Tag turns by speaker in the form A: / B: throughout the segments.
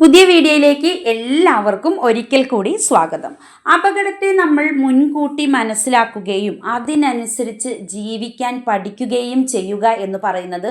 A: പുതിയ വീഡിയോയിലേക്ക് എല്ലാവർക്കും ഒരിക്കൽ കൂടി സ്വാഗതം. അപകടത്തെ നമ്മൾ മുൻകൂട്ടി മനസ്സിലാക്കുകയും അതിനനുസരിച്ച് ജീവിക്കാൻ പഠിക്കുകയും ചെയ്യുക എന്ന് പറയുന്നത്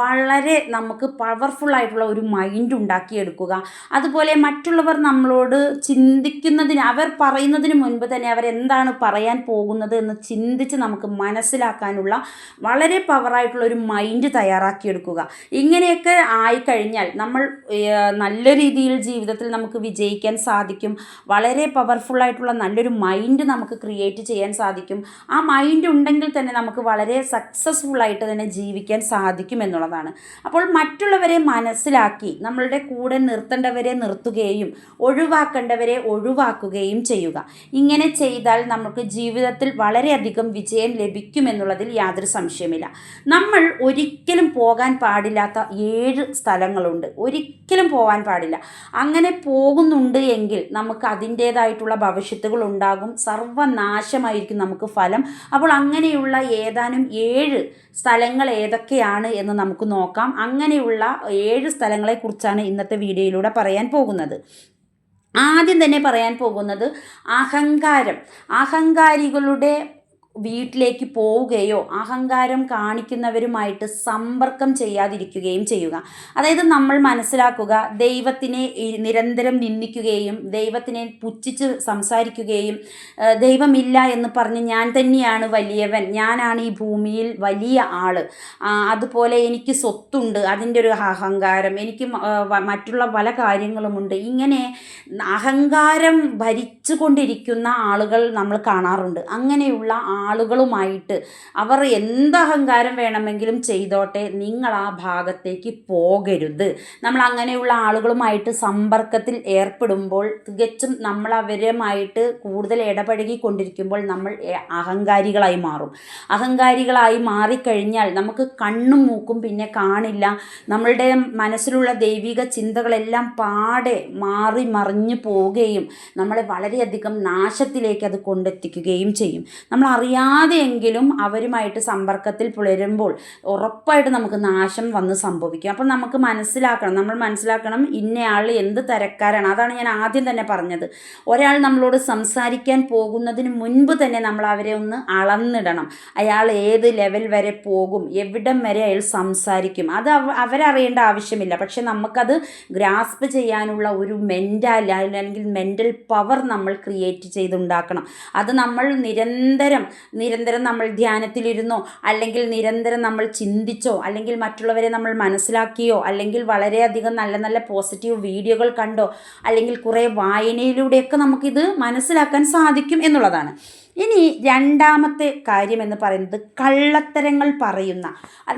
A: വളരെ നമുക്ക് പവർഫുൾ ആയിട്ടുള്ള ഒരു മൈൻഡ് ഉണ്ടാക്കിയെടുക്കുക. അതുപോലെ മറ്റുള്ളവർ നമ്മളോട് ചിന്തിക്കുന്നതിന് അവർ പറയുന്നതിന് മുൻപ് തന്നെ അവരെന്താണ് പറയാൻ പോകുന്നത് എന്ന് ചിന്തിച്ച് നമുക്ക് മനസ്സിലാക്കാനുള്ള വളരെ പവറായിട്ടുള്ള ഒരു മൈൻഡ് തയ്യാറാക്കിയെടുക്കുക. ഇങ്ങനെയൊക്കെ ആയിക്കഴിഞ്ഞാൽ നമ്മൾ നല്ല രീതിയിൽ ജീവിതത്തിൽ നമുക്ക് വിജയിക്കാൻ സാധിക്കും. വളരെ പവർഫുള്ളായിട്ടുള്ള നല്ലൊരു മൈൻഡ് നമുക്ക് ക്രിയേറ്റ് ചെയ്യാൻ സാധിക്കും. ആ മൈൻഡ് ഉണ്ടെങ്കിൽ തന്നെ നമുക്ക് വളരെ സക്സസ്ഫുൾ ആയിട്ട് തന്നെ ജീവിക്കാൻ സാധിക്കും എന്നുള്ളതാണ്. അപ്പോൾ മറ്റുള്ളവരെ മനസ്സിലാക്കി നമ്മളുടെ കൂടെ നിർത്തേണ്ടവരെ നിർത്തുകയും ഒഴിവാക്കേണ്ടവരെ ഒഴിവാക്കുകയും ചെയ്യുക. ഇങ്ങനെ ചെയ്താൽ നമുക്ക് ജീവിതത്തിൽ വളരെയധികം വിജയം ലഭിക്കുമെന്നുള്ളതിൽ യാതൊരു സംശയമില്ല നമ്മൾ ഒരിക്കലും പോകാൻ പാടില്ലാത്ത ഏഴ് സ്ഥലങ്ങളുണ്ട്. ഒരിക്കലും പോകാൻ പാടില്ല. അങ്ങനെ പോകുന്നുണ്ട് എങ്കിൽ നമുക്ക് അതിന്റേതായിട്ടുള്ള ഭവിഷ്യത്തുകൾ ഉണ്ടാകും. സർവനാശമായിരിക്കും നമുക്ക് ഫലം. അപ്പോൾ അങ്ങനെയുള്ള ഏതാനും ഏഴ് സ്ഥലങ്ങൾ ഏതൊക്കെയാണ് എന്ന് നമുക്ക് നോക്കാം. അങ്ങനെയുള്ള ഏഴ് സ്ഥലങ്ങളെക്കുറിച്ചാണ് ഇന്നത്തെ വീഡിയോയിലൂടെ പറയാൻ പോകുന്നത്. ആദ്യം തന്നെ പറയാൻ പോകുന്നത് അഹങ്കാരം. അഹങ്കാരികളുടെ വീട്ടിലേക്ക് പോവുകയോ അഹങ്കാരം കാണിക്കുന്നവരുമായിട്ട് സമ്പർക്കം ചെയ്യാതിരിക്കുകയും ചെയ്യുക. അതായത് നമ്മൾ മനസ്സിലാക്കുക ദൈവത്തിനെ നിരന്തരം നിന്ദിക്കുകയും ദൈവത്തിനെ പുച്ഛിച്ച് സംസാരിക്കുകയും ദൈവമില്ല എന്ന് പറഞ്ഞ് ഞാൻ തന്നെയാണ് വലിയവൻ ഞാനാണ് ഈ ഭൂമിയിൽ വലിയ ആൾ അതുപോലെ എനിക്ക് സ്വത്തുണ്ട് അതിന്റെ ഒരു അഹങ്കാരം എനിക്ക് മറ്റുള്ള പല കാര്യങ്ങളുമുണ്ട്. ഇങ്ങനെ അഹങ്കാരം ഭരിച്ചുകൊണ്ടിരിക്കുന്ന ആളുകൾ നമ്മൾ കാണാറുണ്ട്. അങ്ങനെയുള്ള ആളുകളുമായിട്ട് അവർ എന്ത് അഹങ്കാരം വേണമെങ്കിലും ചെയ്തോട്ടെ നിങ്ങൾ ആ ഭാഗത്തേക്ക് പോകരുത്. നമ്മൾ അങ്ങനെയുള്ള ആളുകളുമായിട്ട് സമ്പർക്കത്തിൽ ഏർപ്പെടുമ്പോൾ തികച്ചും നമ്മൾ അവരുമായിട്ട് കൂടുതൽ ഇടപഴകിക്കൊണ്ടിരിക്കുമ്പോൾ നമ്മൾ അഹങ്കാരികളായി മാറും. അഹങ്കാരികളായി മാറിക്കഴിഞ്ഞാൽ നമുക്ക് കണ്ണും മൂക്കും പിന്നെ കാണില്ല. നമ്മളുടെ മനസ്സിലുള്ള ദൈവിക ചിന്തകളെല്ലാം പാടെ മാറി മറിഞ്ഞു പോവുകയും നമ്മളെ വളരെയധികം നാശത്തിലേക്ക് അത് കൊണ്ടെത്തിക്കുകയും ചെയ്യും. നമ്മൾ അറിയാതെയെങ്കിലും അവരുമായിട്ട് സമ്പർക്കത്തിൽ പുലരുമ്പോൾ ഉറപ്പായിട്ട് നമുക്ക് നാശം വന്ന് സംഭവിക്കും. അപ്പം നമുക്ക് മനസ്സിലാക്കണം. നമ്മൾ മനസ്സിലാക്കണം ഇന്നയാൾ എന്ത് തരക്കാരാണ്. അതാണ് ഞാൻ ആദ്യം തന്നെ പറഞ്ഞത്. ഒരാൾ നമ്മളോട് സംസാരിക്കാൻ പോകുന്നതിന് മുൻപ് തന്നെ നമ്മൾ അവരെ ഒന്ന് അളന്നിടണം. അയാൾ ഏത് ലെവൽ വരെ പോകും എവിടം വരെ അയാൾ സംസാരിക്കും അത് അവരറിയേണ്ട ആവശ്യമില്ല. പക്ഷെ നമുക്കത് ഗ്രാസ്പ് ചെയ്യാനുള്ള ഒരു മെന്റൽ അല്ലെങ്കിൽ മെന്റൽ പവർ നമ്മൾ ക്രിയേറ്റ് ചെയ്തുണ്ടാക്കണം. അത് നമ്മൾ നിരന്തരം നിരന്തരം നമ്മൾ ധ്യാനത്തിലിരുന്നോ അല്ലെങ്കിൽ നിരന്തരം നമ്മൾ ചിന്തിച്ചോ അല്ലെങ്കിൽ മറ്റുള്ളവരെ നമ്മൾ മനസ്സിലാക്കിയോ അല്ലെങ്കിൽ വളരെയധികം നല്ല നല്ല പോസിറ്റീവ് വീഡിയോകൾ കണ്ടോ അല്ലെങ്കിൽ കുറേ വായനയിലൂടെയൊക്കെ നമുക്കിത് മനസ്സിലാക്കാൻ സാധിക്കും എന്നുള്ളതാണ്. ഇനി രണ്ടാമത്തെ കാര്യം എന്ന് പറയുന്നത് കള്ളത്തരങ്ങൾ പറയുന്ന.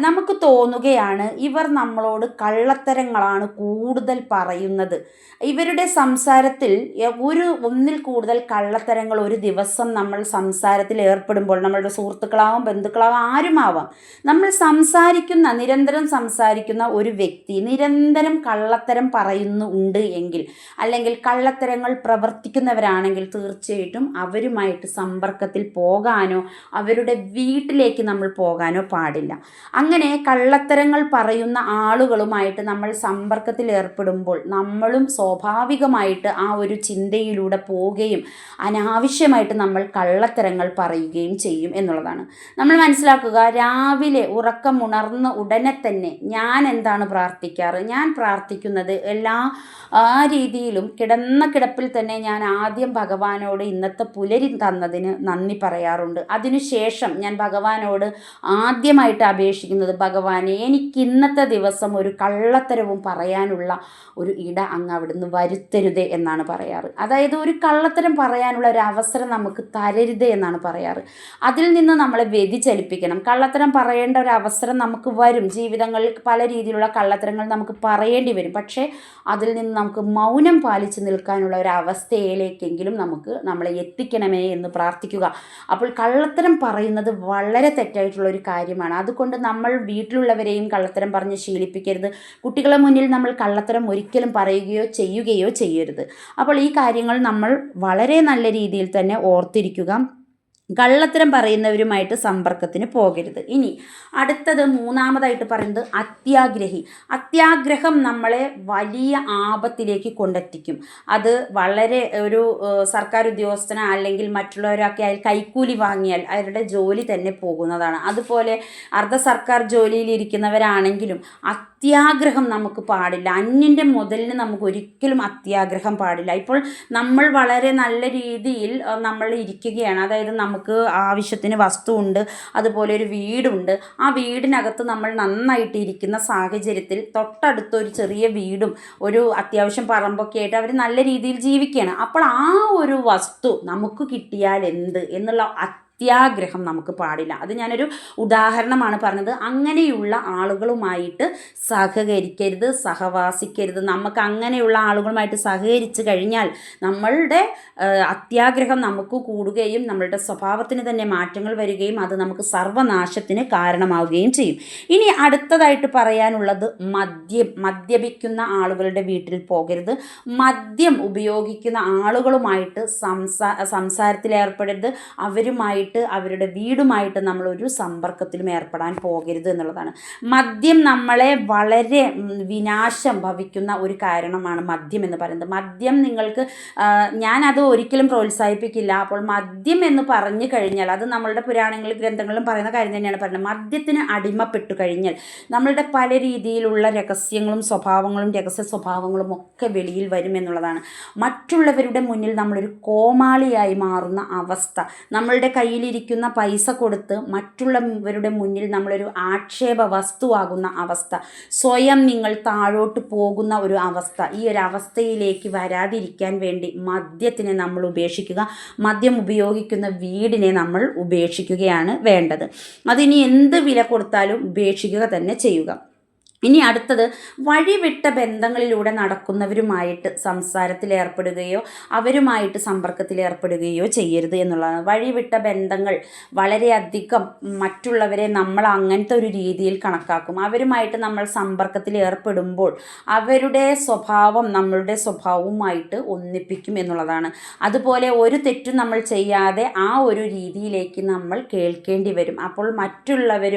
A: നമുക്ക് തോന്നുകയാണ് ഇവർ നമ്മളോട് കള്ളത്തരങ്ങളാണ് കൂടുതൽ പറയുന്നത്. ഇവരുടെ സംസാരത്തിൽ ഒരു ഒന്നിൽ കൂടുതൽ കള്ളത്തരങ്ങൾ ഒരു ദിവസം നമ്മൾ സംസാരത്തിൽ ഏർപ്പെടുമ്പോൾ നമ്മളുടെ സുഹൃത്തുക്കളാവാം ബന്ധുക്കളാവാം ആരുമാവാം നമ്മൾ സംസാരിക്കുന്ന നിരന്തരം സംസാരിക്കുന്ന ഒരു വ്യക്തി നിരന്തരം കള്ളത്തരം പറയുന്നുണ്ട് എങ്കിൽ അല്ലെങ്കിൽ കള്ളത്തരങ്ങൾ പ്രവർത്തിക്കുന്നവരാണെങ്കിൽ തീർച്ചയായിട്ടും അവരുമായിട്ട് സമ്പർക്കത്തിൽ പോകാനോ അവരുടെ വീട്ടിലേക്ക് നമ്മൾ പോകാനോ പാടില്ല. അങ്ങനെ കള്ളത്തരങ്ങൾ പറയുന്ന ആളുകളുമായിട്ട് നമ്മൾ സമ്പർക്കത്തിൽ ഏർപ്പെടുമ്പോൾ നമ്മളും സ്വാഭാവികമായിട്ട് ആ ഒരു ചിന്തയിലൂടെ പോവുകയും അനാവശ്യമായിട്ട് നമ്മൾ കള്ളത്തരങ്ങൾ പറയുകയും ചെയ്യും എന്നുള്ളതാണ്. നമ്മൾ മനസ്സിലാക്കുക രാവിലെ ഉറക്കമുണർന്ന ഉടനെ തന്നെ ഞാൻ എന്താണ് പ്രാർത്ഥിക്കാറ്? ഞാൻ പ്രാർത്ഥിക്കുന്നത് എല്ലാ ആ രീതിയിലും കിടന്ന കിടപ്പിൽ തന്നെ ഞാൻ ആദ്യം ഭഗവാനോട് ഇന്നത്തെ പുലരി തന്നതിന് നന്ദി പറയാറുണ്ട്. അതിനുശേഷം ഞാൻ ഭഗവാനോട് ആദ്യമായിട്ട് അപേക്ഷിക്കുന്നത് ഭഗവാനെ എനിക്ക് ഇന്നത്തെ ദിവസം ഒരു കള്ളത്തരവും പറയാനുള്ള ഒരു ഇട അങ്ങ് അവിടുന്ന് വരുത്തരുതേ എന്നാണ് പറയാറ്. അതായത് ഒരു കള്ളത്തരം പറയാനുള്ള ഒരു അവസരം നമുക്ക് തരരുതേ എന്നാണ് പറയാറ്. അതിൽ നിന്ന് നമ്മളെ വ്യതിചലിപ്പിക്കണം. കള്ളത്തരം പറയേണ്ട ഒരു അവസരം നമുക്ക് വരും. ജീവിതങ്ങളിൽ പല രീതിയിലുള്ള കള്ളത്തരങ്ങൾ നമുക്ക് പറയേണ്ടി വരും. പക്ഷേ അതിൽ നിന്ന് നമുക്ക് മൗനം പാലിച്ച് നിൽക്കാനുള്ള ഒരു അവസ്ഥയിലേക്കെങ്കിലും നമുക്ക് നമ്മളെ എത്തിക്കണമേ എന്ന് പ്രാർത്ഥിക്കുക അപ്പോൾ കള്ളത്തരം പറയുന്നത് വളരെ തെറ്റായിട്ടുള്ള ഒരു കാര്യമാണ്. അതുകൊണ്ട് നമ്മൾ വീട്ടിലുള്ളവരെയും കള്ളത്തരം പറഞ്ഞ് ശീലിപ്പിക്കരുത്. കുട്ടികളെ മുന്നിൽ നമ്മൾ കള്ളത്തരം ഒരിക്കലും പറയുകയോ ചെയ്യുകയോ ചെയ്യരുത്. അപ്പോൾ ഈ കാര്യങ്ങൾ നമ്മൾ വളരെ നല്ല രീതിയിൽ തന്നെ ഓർത്തിരിക്കുക. കള്ളത്തരം പറയുന്നവരുമായിട്ട് സമ്പർക്കത്തിന് പോകരുത്. ഇനി അടുത്തത് മൂന്നാമതായിട്ട് പറയുന്നത് അത്യാഗ്രഹി. അത്യാഗ്രഹം നമ്മളെ വലിയ ആപത്തിലേക്ക് കൊണ്ടെത്തിക്കും. അത് വളരെ ഒരു സർക്കാർ ഉദ്യോഗസ്ഥന അല്ലെങ്കിൽ മറ്റുള്ളവരൊക്കെ അയാൾ കൈക്കൂലി വാങ്ങിയാൽ അവരുടെ ജോലി തന്നെ പോകുന്നതാണ്. അതുപോലെ അർദ്ധ സർക്കാർ ജോലിയിലിരിക്കുന്നവരാണെങ്കിലും അത്യാഗ്രഹം നമുക്ക് പാടില്ല. അന്യന്റെ മുതലിന് നമുക്ക് ഒരിക്കലും അത്യാഗ്രഹം പാടില്ല. ഇപ്പോൾ നമ്മൾ വളരെ നല്ല രീതിയിൽ നമ്മൾ ഇരിക്കുകയാണ്. അതായത് നമുക്ക് ആവശ്യത്തിന് വസ്തുവുണ്ട് അതുപോലെ ഒരു വീടുണ്ട്. ആ വീടിനകത്ത് നമ്മൾ നന്നായിട്ട് ഇരിക്കുന്ന സാഹചര്യത്തിൽ തൊട്ടടുത്ത് ഒരു ചെറിയ വീടും ഒരു അത്യാവശ്യം പറമ്പൊക്കെ ആയിട്ട് അവർ നല്ല രീതിയിൽ ജീവിക്കുകയാണ്. അപ്പോൾ ആ ഒരു വസ്തു നമുക്ക് കിട്ടിയാൽ എന്ത്? എന്നുള്ള അത്യാഗ്രഹം നമുക്ക് പാടില്ല. അത് ഞാനൊരു ഉദാഹരണമാണ് പറഞ്ഞത്. അങ്ങനെയുള്ള ആളുകളുമായിട്ട് സഹകരിക്കരുത് സഹവാസിക്കരുത്. നമുക്ക് അങ്ങനെയുള്ള ആളുകളുമായിട്ട് സഹകരിച്ച് കഴിഞ്ഞാൽ നമ്മളുടെ അത്യാഗ്രഹം നമുക്ക് കൂടുകയും നമ്മളുടെ സ്വഭാവത്തിന് തന്നെ മാറ്റങ്ങൾ വരികയും അത് നമുക്ക് സർവനാശത്തിന് കാരണമാവുകയും ചെയ്യും. ഇനി അടുത്തതായിട്ട് പറയാനുള്ളത് മദ്യം. മദ്യപിക്കുന്ന ആളുകളുടെ വീട്ടിൽ പോകരുത്. മദ്യം ഉപയോഗിക്കുന്ന ആളുകളുമായിട്ട് സംസാ സംസാരത്തിൽ ഏർപ്പെടരുത് അവരുമായിട്ട് അവരുടെ വീടുമായിട്ട് നമ്മളൊരു സമ്പർക്കത്തിലും ഏർപ്പെടാൻ പോകരുത് എന്നുള്ളതാണ്. മദ്യം നമ്മളെ വളരെ വിനാശം ഭവിക്കുന്ന ഒരു കാരണമാണ് മദ്യം എന്ന് പറയുന്നത്. മദ്യം നിങ്ങൾക്ക് ഞാനത് ഒരിക്കലും പ്രോത്സാഹിപ്പിക്കില്ല. അപ്പോൾ മദ്യം എന്ന് പറഞ്ഞു കഴിഞ്ഞാൽ അത് നമ്മളുടെ പുരാണങ്ങളിലും ഗ്രന്ഥങ്ങളിലും പറയുന്ന കാര്യം തന്നെയാണ് പറയുന്നത് മദ്യത്തിന് അടിമപ്പെട്ടു കഴിഞ്ഞാൽ നമ്മളുടെ പല രീതിയിലുള്ള രഹസ്യങ്ങളും സ്വഭാവങ്ങളും രഹസ്യ സ്വഭാവങ്ങളും ഒക്കെ വെളിയിൽ വരും എന്നുള്ളതാണ്. മറ്റുള്ളവരുടെ മുന്നിൽ നമ്മളൊരു കോമാളിയായി മാറുന്ന അവസ്ഥ നമ്മളുടെ കയ്യിലിരിക്കുന്ന പൈസ കൊടുത്ത് മറ്റുള്ളവരുടെ മുന്നിൽ നമ്മളൊരു ആക്ഷേപ വസ്തുവാകുന്ന അവസ്ഥ. സ്വയം നിങ്ങൾ താഴോട്ട് പോകുന്ന ഒരു അവസ്ഥ. ഈ ഒരു അവസ്ഥയിലേക്ക് വരാതിരിക്കാൻ വേണ്ടി മദ്യത്തിനെ നമ്മൾ ഉപേക്ഷിക്കുക. മദ്യം ഉപയോഗിക്കുന്ന വീടിനെ നമ്മൾ ഉപേക്ഷിക്കുകയാണ് വേണ്ടത്. അതിനി എന്ത് വില കൊടുത്താലും ഉപേക്ഷിക്കുക തന്നെ ചെയ്യുക. ഇനി അടുത്തത് വഴിവിട്ട ബന്ധങ്ങളിലൂടെ നടക്കുന്നവരുമായിട്ട് സംസാരത്തിൽ ഏർപ്പെടുകയോ അവരുമായിട്ട് സമ്പർക്കത്തിൽ ഏർപ്പെടുകയോ ചെയ്യരുത് എന്നുള്ളതാണ്. വഴിവിട്ട ബന്ധങ്ങൾ വളരെയധികം മറ്റുള്ളവരെ നമ്മൾ അങ്ങനത്തെ ഒരു രീതിയിൽ കണക്കാക്കും. അവരുമായിട്ട് നമ്മൾ സമ്പർക്കത്തിൽ ഏർപ്പെടുമ്പോൾ അവരുടെ സ്വഭാവം നമ്മളുടെ സ്വഭാവവുമായിട്ട് ഒന്നിപ്പിക്കും എന്നുള്ളതാണ്. അതുപോലെ ഒരു തെറ്റും നമ്മൾ ചെയ്യാതെ ആ ഒരു രീതിയിലേക്ക് നമ്മൾ കേൾക്കേണ്ടി വരും. അപ്പോൾ മറ്റുള്ളവർ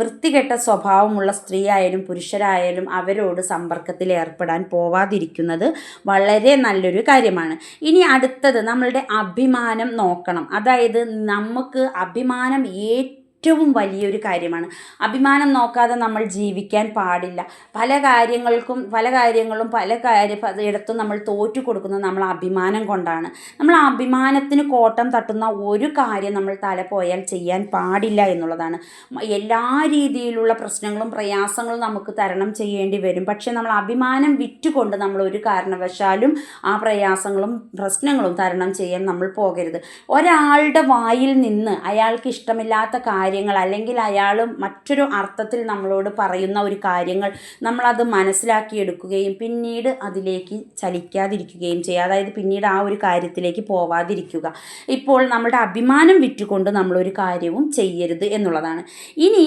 A: വൃത്തികെട്ട സ്വഭാവമുള്ള സ്ത്രീ ആയാലും പുരുഷരായാലും അവരോട് സമ്പർക്കത്തിൽ ഏർപ്പെടാൻ പോവാതിരിക്കുന്നത് വളരെ നല്ലൊരു കാര്യമാണ്. ഇനി അടുത്തത് നമ്മളുടെ അഭിമാനം നോക്കണം. അതായത് നമുക്ക് അഭിമാനം ഏറ്റവും വലിയൊരു കാര്യമാണ്. അഭിമാനം നോക്കാതെ നമ്മൾ ജീവിക്കാൻ പാടില്ല. പല കാര്യങ്ങൾക്കും പല കാര്യങ്ങളും പല കാര്യ ഇടത്തും നമ്മൾ തോറ്റു കൊടുക്കുന്നത് നമ്മൾ അഭിമാനം കൊണ്ടാണ്. നമ്മൾ അഭിമാനത്തിന് കോട്ടം തട്ടുന്ന ഒരു കാര്യം നമ്മൾ തല പോയാൽ ചെയ്യാൻ പാടില്ല എന്നുള്ളതാണ്. എല്ലാ രീതിയിലുള്ള പ്രശ്നങ്ങളും പ്രയാസങ്ങളും നമുക്ക് തരണം ചെയ്യേണ്ടി വരും. പക്ഷേ നമ്മൾ അഭിമാനം വിറ്റുകൊണ്ട് നമ്മൾ ഒരു കാരണവശാലും ആ പ്രയാസങ്ങളും പ്രശ്നങ്ങളും തരണം ചെയ്യാൻ നമ്മൾ പോകരുത്. ഒരാളുടെ വായിൽ നിന്ന് അയാൾക്ക് ഇഷ്ടമില്ലാത്ത കാര്യങ്ങൾ അല്ലെങ്കിൽ അയാൾ മറ്റൊരു അർത്ഥത്തിൽ നമ്മളോട് പറയുന്ന ഒരു കാര്യങ്ങൾ നമ്മളത് മനസ്സിലാക്കിയെടുക്കുകയും പിന്നീട് അതിലേക്ക് ചലിക്കാതിരിക്കുകയും ചെയ്യുക. അതായത് പിന്നീട് ആ ഒരു കാര്യത്തിലേക്ക് പോവാതിരിക്കുക. ഇപ്പോൾ നമ്മുടെ അഭിമാനം വിറ്റുകൊണ്ട് നമ്മളൊരു കാര്യവും ചെയ്യരുത് എന്നുള്ളതാണ്. ഇനി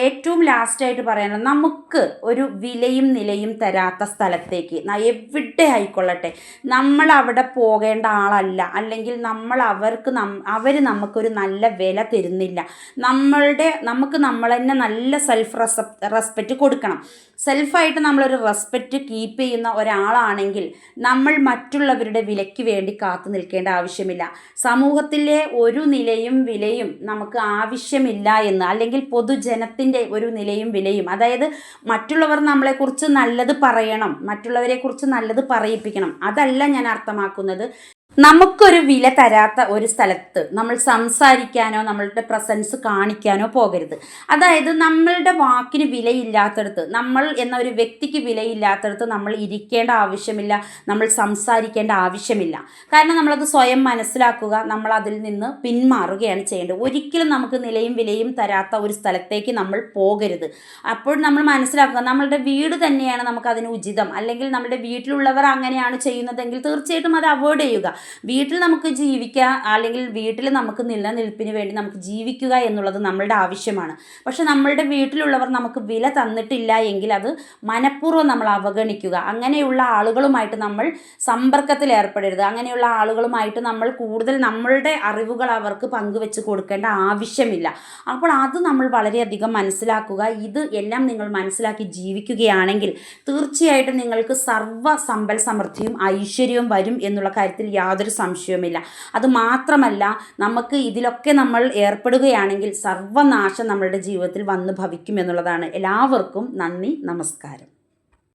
A: ഏറ്റവും ലാസ്റ്റായിട്ട് പറയാനുള്ളത് നമുക്ക് ഒരു വിലയും നിലയും തരാത്ത സ്ഥലത്തേക്ക്. എവിടെ ആയിക്കൊള്ളട്ടെ? നമ്മൾ അവിടെ പോകേണ്ട ആളല്ല. അല്ലെങ്കിൽ നമ്മൾ അവർക്ക് നം അവർ നമുക്കൊരു നല്ല വില തരുന്നില്ല. നമ്മളുടെ നമുക്ക് നമ്മൾ തന്നെ നല്ല സെൽഫ് റെസപ് റെസ്പെക്റ്റ് കൊടുക്കണം. സെൽഫായിട്ട് നമ്മളൊരു റെസ്പെക്റ്റ് കീപ്പ് ചെയ്യുന്ന ഒരാളാണെങ്കിൽ നമ്മൾ മറ്റുള്ളവരുടെ വിലയ്ക്ക് വേണ്ടി കാത്തു നിൽക്കേണ്ട ആവശ്യമില്ല. സമൂഹത്തിലെ ഒരു നിലയും വിലയും നമുക്ക് ആവശ്യമില്ല എന്ന് അല്ലെങ്കിൽ പൊതുജനത്തിന്റെ ഒരു നിലയും വിലയും. അതായത് മറ്റുള്ളവർ നമ്മളെക്കുറിച്ച് നല്ലത് പറയണം മറ്റുള്ളവരെക്കുറിച്ച് നല്ലത് പറയിപ്പിക്കണം. അതല്ല ഞാൻ അർത്ഥമാക്കുന്നത്. നമുക്കൊരു വില തരാത്ത ഒരു സ്ഥലത്ത് നമ്മൾ സംസാരിക്കാനോ നമ്മളുടെ പ്രസൻസ് കാണിക്കാനോ പോകരുത്. അതായത് നമ്മളുടെ വാക്കിന് വിലയില്ലാത്തടത്ത് നമ്മൾ എന്ന ഒരു വ്യക്തിക്ക് വിലയില്ലാത്തടത്ത് നമ്മൾ ഇരിക്കേണ്ട ആവശ്യമില്ല നമ്മൾ സംസാരിക്കേണ്ട ആവശ്യമില്ല. കാരണം നമ്മളത് സ്വയം മനസ്സിലാക്കുക നമ്മൾ അതിൽ നിന്ന് പിന്മാറുകയാണ് ചെയ്യേണ്ടത്. ഒരിക്കലും നമുക്ക് നിലയും വിലയും തരാത്ത ഒരു സ്ഥലത്തേക്ക് നമ്മൾ പോകരുത്. അപ്പോൾ നമ്മൾ മനസ്സിലാക്കുക നമ്മളുടെ വീട് തന്നെയാണ് നമുക്ക് അതിന് ഉചിതം. അല്ലെങ്കിൽ നമ്മുടെ വീട്ടിലുള്ളവർ അങ്ങനെയാണ് ചെയ്യുന്നതെങ്കിൽ തീർച്ചയായിട്ടും അത് അവോയ്ഡ് ചെയ്യുക. വീട്ടിൽ നമുക്ക് ജീവിക്കുക അല്ലെങ്കിൽ വീട്ടിൽ നമുക്ക് നിലനിൽപ്പിന് വേണ്ടി നമുക്ക് ജീവിക്കുക എന്നുള്ളത് നമ്മളുടെ ആവശ്യമാണ്. പക്ഷെ നമ്മളുടെ വീട്ടിലുള്ളവർ നമുക്ക് വില തന്നിട്ടില്ല എങ്കിൽ അത് മനഃപൂർവം നമ്മൾ അവഗണിക്കുക. അങ്ങനെയുള്ള ആളുകളുമായിട്ട് നമ്മൾ സമ്പർക്കത്തിൽ ഏർപ്പെടരുത്. അങ്ങനെയുള്ള ആളുകളുമായിട്ട് നമ്മൾ കൂടുതൽ നമ്മളുടെ അറിവുകൾ അവർക്ക് പങ്കുവെച്ച് കൊടുക്കേണ്ട ആവശ്യമില്ല. അപ്പോൾ അത് നമ്മൾ വളരെയധികം മനസ്സിലാക്കുക. ഇത് എല്ലാം നിങ്ങൾ മനസ്സിലാക്കി ജീവിക്കുകയാണെങ്കിൽ തീർച്ചയായിട്ടും നിങ്ങൾക്ക് സർവ സമ്പൽ സമൃദ്ധിയും ഐശ്വര്യവും വരും എന്നുള്ള കാര്യത്തിൽ യാതൊരു സംശയവുമില്ല. അത് മാത്രമല്ല നമുക്ക് ഇതിലൊക്കെ നമ്മൾ ഏർപ്പെടുകയാണെങ്കിൽ സർവനാശം നമ്മളുടെ ജീവിതത്തിൽ വന്ന് ഭവിക്കും എന്നുള്ളതാണ് എല്ലാവർക്കും നന്ദി നമസ്കാരം.